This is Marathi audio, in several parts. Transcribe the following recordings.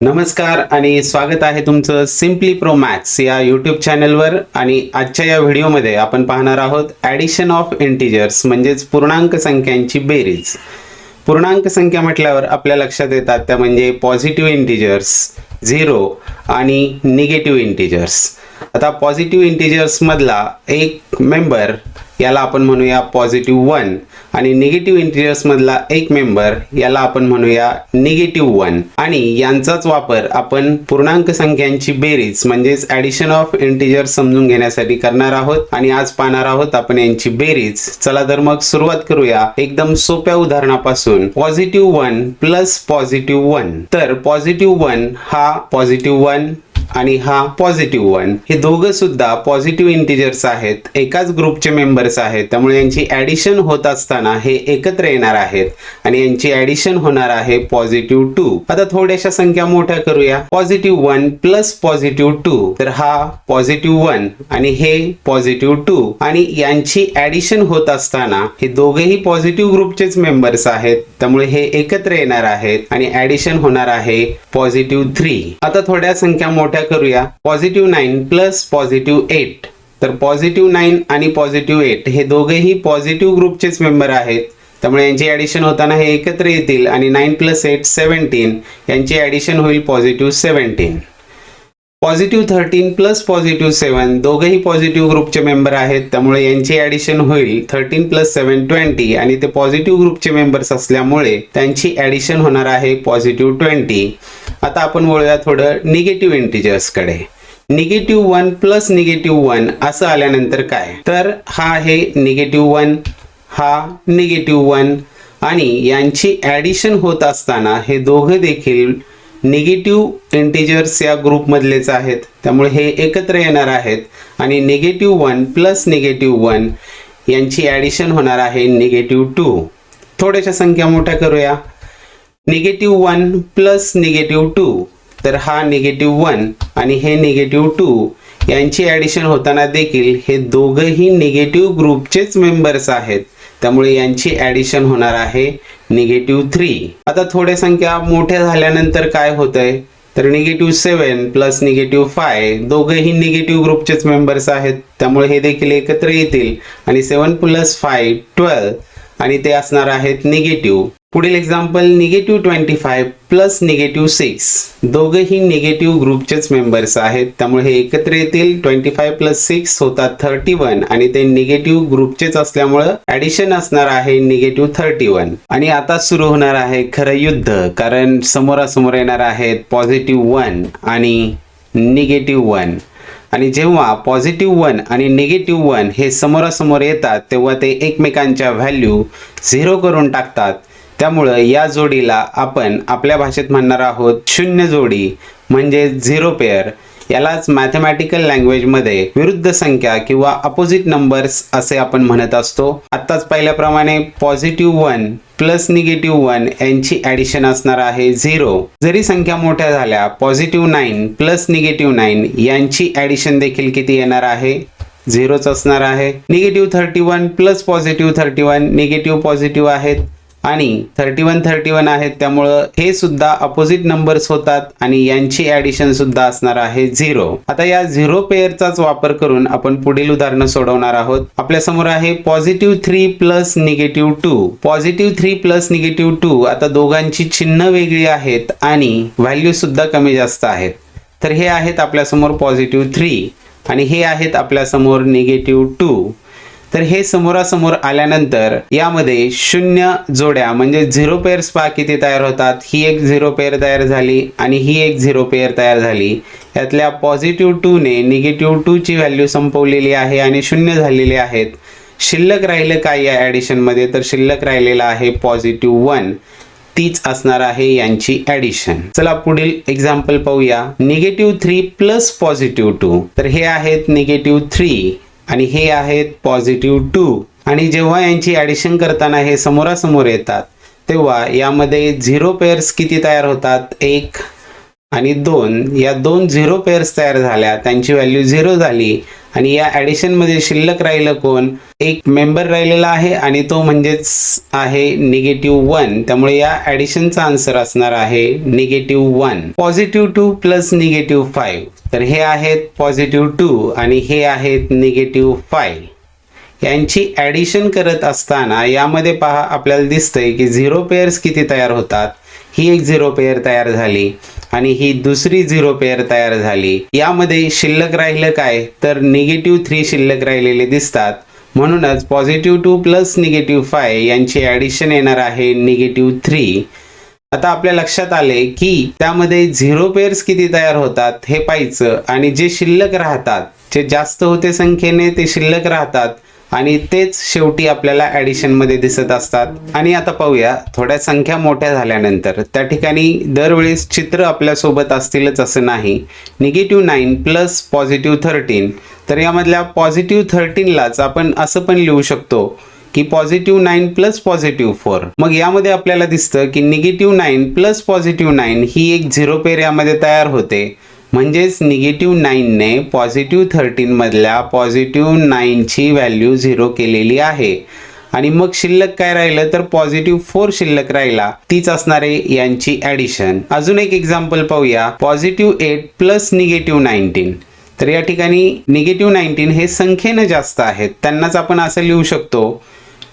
नमस्कार आणि स्वागत आहे तुमचं सिम्पली प्रो मॅथ्स या यूट्यूब चॅनलवर आणि आजच्या या व्हिडिओमध्ये आपण पाहणार आहोत ॲडिशन ऑफ इंटिजर्स म्हणजेच पूर्णांक संख्यांची बेरीज. पूर्णांक संख्या म्हटल्यावर आपल्या लक्षात येतात त्या म्हणजे positive integers zero and negative integers आता पॉझिटिव्ह इंटिजर्समधला एक मेंबर याला आपण म्हणूया पॉझिटिव्ह वन आणि निगेटिव्ह इंटिजर्समधला एक मेंबर याला आपण म्हणूया निगेटिव्ह वन आणि यांचाच वापर आपण पूर्णांक संख्यांची बेरीज म्हणजेच ॲडिशन ऑफ इंटिजर्स समजून घेण्यासाठी करणार आहोत. आणि आज पाहणार आहोत आपण यांची बेरीज. चला तर मग सुरुवात करूया एकदम सोप्या उदाहरणापासून. Positive one plus positive one तर पॉझिटिव्ह वन हा पॉझिटिव्ह वन आणि हा पॉझिटिव्ह वन हे दोघं सुद्धा पॉझिटिव्ह इंटिजर्स आहेत. एकाच ग्रुपचे मेंबर्स आहेत. त्यामुळे यांची ऍडिशन होत असताना हे एकत्र येणार आहेत. आणि यांची ऍडिशन होणार आहे पॉझिटिव्ह टू आता थोड्याशा संख्या मोठ्या करूया. Positive one plus positive two तर हा पॉझिटिव्ह वन आणि हे पॉझिटिव्ह टू आणि यांची ऍडिशन होत असताना हे दोघेही पॉझिटिव्ह ग्रुपचेच मेंबर्स आहेत. त्यामुळे हे एकत्र येणार आहेत. आणि ऍडिशन होणार आहे पॉझिटिव्ह थ्री आता थोड्या संख्या मोठ्या करूया. Positive nine plus positive eight तर पॉझिटिव्ह नाईन आणि पॉझिटिव्ह एट हे दोघेही पॉझिटिव्ह ग्रुपचेच मेंबर आहेत. त्यामुळे यांची ॲडिशन होताना हे एकत्र येतील आणि नाईन प्लस एट सेवन्टीन यांची ॲडिशन होईल positive seventeen positive thirteen plus positive seven दोघंही पॉझिटिव्ह ग्रुपचे मेंबर आहेत. त्यामुळे यांची ॲडिशन होईल थर्टीन प्लस सेवन ट्वेंटी आणि ते पॉझिटिव्ह ग्रुपचे मेंबर्स असल्यामुळे त्यांची ॲडिशन होणार आहे पॉझिटिव्ह ट्वेंटी आता आपण वळूया थोडं negative इंटिजर्सकडे negative one plus negative one असं आल्यानंतर काय? तर हा आहे निगेटिव्ह वन हा निगेटिव्ह वन आणि यांची ॲडिशन होत असताना हे दोघं देखील निगेटिव्ह इंटिजर्स या ग्रुपमधलेच आहेत. त्यामुळे हे एकत्र येणार आहेत. आणि negative one plus negative one यांची ॲडिशन होणार आहे निगेटिव्ह टू. थोड्याशा संख्या मोठ्या करूया. Negative one plus negative two. तर हा निगेटिव्ह वन आणि हे निगेटिव्ह टू यांची ॲडिशन होताना देखील हे दोघंही निगेटिव्ह ग्रुपचेच मेंबर्स आहेत. त्यामुळे यांची ॲडिशन होणार आहे निगेटिव्ह थ्री आता थोड्या संख्या मोठ्या झाल्यानंतर काय होतंय? तर negative seven plus negative five दोघंही निगेटिव्ह ग्रुपचेच मेंबर्स आहेत. त्यामुळे हे देखील एकत्र येतील. आणि सेवन प्लस फाय ट्वेल्व आणि ते असणार आहेत निगेटिव्ह पुढील example negative twenty five plus negative six. दोघंही निगेटिव्ह ग्रुपचेच मेंबर्स आहेत. त्यामुळे हे एकत्र येतील. ट्वेंटी फाय प्लस सिक्स होतात थर्टी वन. आणि ते निगेटिव्ह ग्रुपचेच असल्यामुळं ऍडिशन असणार आहे निगेटिव्ह थर्टी वन. आणि आता सुरू होणार आहे खरं युद्ध कारण समोरासमोर येणार आहेत पॉझिटिव्ह वन आणि निगेटिव्ह वन आणि जेव्हा पॉझिटिव्ह वन आणि निगेटिव्ह वन हे समोरासमोर येतात तेव्हा ते एकमेकांच्या व्हॅल्यू झिरो करून टाकतात. त्यामुळं या जोडीला आपण आपल्या भाषेत म्हणणार आहोत शून्य जोडी म्हणजे झिरो पेअर यालाच मॅथमॅटिकल लँग्वेजमध्ये विरुद्ध संख्या किंवा अपोजिट नंबर्स असे आपण म्हणत असतो. आत्ताच पाहिल्याप्रमाणे positive one plus negative one यांची ॲडिशन असणार आहे झिरो जरी संख्या मोठ्या झाल्या positive nine plus negative nine यांची ॲडिशन देखील किती येणार आहे? झिरोच असणार आहे. Negative thirty one plus positive thirty one negative positive आहेत. आणि थर्टी वन थर्टी वन आहेत त्यामुळं हे सुद्धा अपोजिट नंबर्स होतात आणि यांची ॲडिशन सुद्धा असणार आहे झिरो आता या झिरो पेअरचाच वापर करून आपण पुढील उदाहरणं सोडवणार आहोत. आपल्यासमोर आहे positive three plus negative two positive three plus negative two आता दोघांची चिन्ह वेगळी आहेत आणि व्हॅल्यू सुद्धा कमी जास्त आहेत. तर हे आहेत आपल्यासमोर पॉझिटिव्ह थ्री आणि हे आहेत आपल्यासमोर निगेटिव्ह टू तर हे समोरासमोर आल्यानंतर यामध्ये शून्य जोड्या म्हणजे झिरो पेअर्स पहा किती तयार होतात ही एक झिरो पेअर तयार झाली आणि ही एक झिरो पेअर तयार झाली. यातल्या पॉझिटिव्ह टूने निगेटिव्ह टूची व्हॅल्यू संपवलेली आहे आणि शून्य झालेली आहेत. शिल्लक राहिलं काय या ॲडिशनमध्ये? तर शिल्लक राहिलेलं आहे पॉझिटिव्ह वन. तीच असणार आहे यांची ॲडिशन. चला पुढील एक्झाम्पल पाहूया. Negative three plus positive two. तर हे आहेत निगेटिव्ह थ्री. आणि हे आहेत पॉझिटिव्ह टू आणि जेव्हा यांची ॲडिशन करताना हे समोरासमोर येतात तेव्हा यामध्ये झिरो पेअर्स किती तयार होतात? एक आणि दोन. या दोन झिरो पेअर्स तयार झाल्या त्यांची व्हॅल्यू झिरो झाली. आणि या ॲडिशनमध्ये शिल्लक राहिलं कोण? एक मेंबर राहिलेला आहे आणि तो म्हणजेच आहे निगेटिव्ह वन त्यामुळे या ॲडिशनचा आन्सर असणार आहे negative one positive two plus negative five तर हे आहेत पॉझिटिव्ह टू आणि हे आहेत निगेटिव्ह फाय यांची ॲडिशन करत असताना यामध्ये पहा आपल्याला दिसतंय की झिरो पेअर्स किती तयार होतात? ही एक झिरो पेअर तयार झाली आणि ही दुसरी झिरो पेअर तयार झाली. यामध्ये शिल्लक राहिलं काय? तर निगेटिव्ह थ्री शिल्लक राहिलेले दिसतात. म्हणूनच positive two plus negative five यांची ॲडिशन येणार आहे निगेटिव्ह थ्री आता आपल्या लक्षात आले की त्यामध्ये झिरो पेअर्स किती तयार होतात हे पाहायचं आणि जे शिल्लक राहतात जे जास्त होते संख्येने ते शिल्लक राहतात आणि तेच शेवटी आपल्याला ॲडिशनमध्ये दिसत असतात. आणि आता पाहूया थोड्या संख्या मोठ्या झाल्यानंतर त्या ठिकाणी दरवेळेस चित्र आपल्यासोबत असतीलच असं नाही. Negative nine plus positive thirteen तर यामधल्या पॉझिटिव्ह थर्टीनलाच आपण असं पण लिहू शकतो. की positive nine plus positive four मग यामध्ये आपल्याला दिसतं की negative nine plus positive nine ही एक झिरो पेर यामध्ये तयार होते. म्हणजेच निगेटिव्ह नाईनने पॉझिटिव्ह थर्टीनमधल्या पॉझिटिव्ह नाईनची व्हॅल्यू झिरो केलेली आहे. आणि मग शिल्लक काय राहिलं? तर पॉझिटिव्ह फोर शिल्लक राहिला. तीच असणारे यांची ॲडिशन अजून एक एक्झाम्पल पाहूया. Positive eight plus negative nineteen तर या ठिकाणी निगेटिव्ह नाईन्टीन हे संख्येनं जास्त आहेत. त्यांनाच आपण असं लिहू शकतो.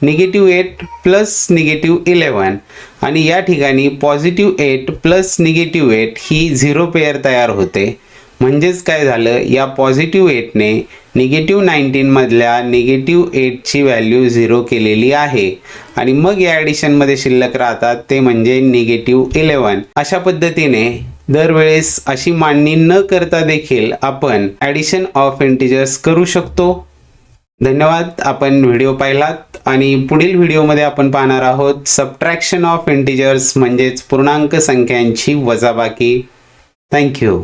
Negative eight plus negative eleven आणि या ठिकाणी positive eight plus negative eight ही झिरो पेअर तयार होते. म्हणजेच काय झालं? या पॉझिटिव्ह एटने निगेटिव्ह नाईन्टीनमधल्या निगेटिव्ह एटची व्हॅल्यू झिरो केलेली आहे. आणि मग या ॲडिशनमध्ये शिल्लक राहतात ते म्हणजे निगेटिव्ह इलेवन अशा पद्धतीने दरवेळेस अशी मांडणी न करता देखील आपण ॲडिशन ऑफ इंटिजर्स करू शकतो. धन्यवाद. आपण व्हिडिओ पाहिलात. आणि पुढील व्हिडिओमध्ये आपण पाहणार आहोत सबट्रॅक्शन ऑफ इंटिजर्स म्हणजेच पूर्णांक संख्यांची वजाबाकी. थँक्यू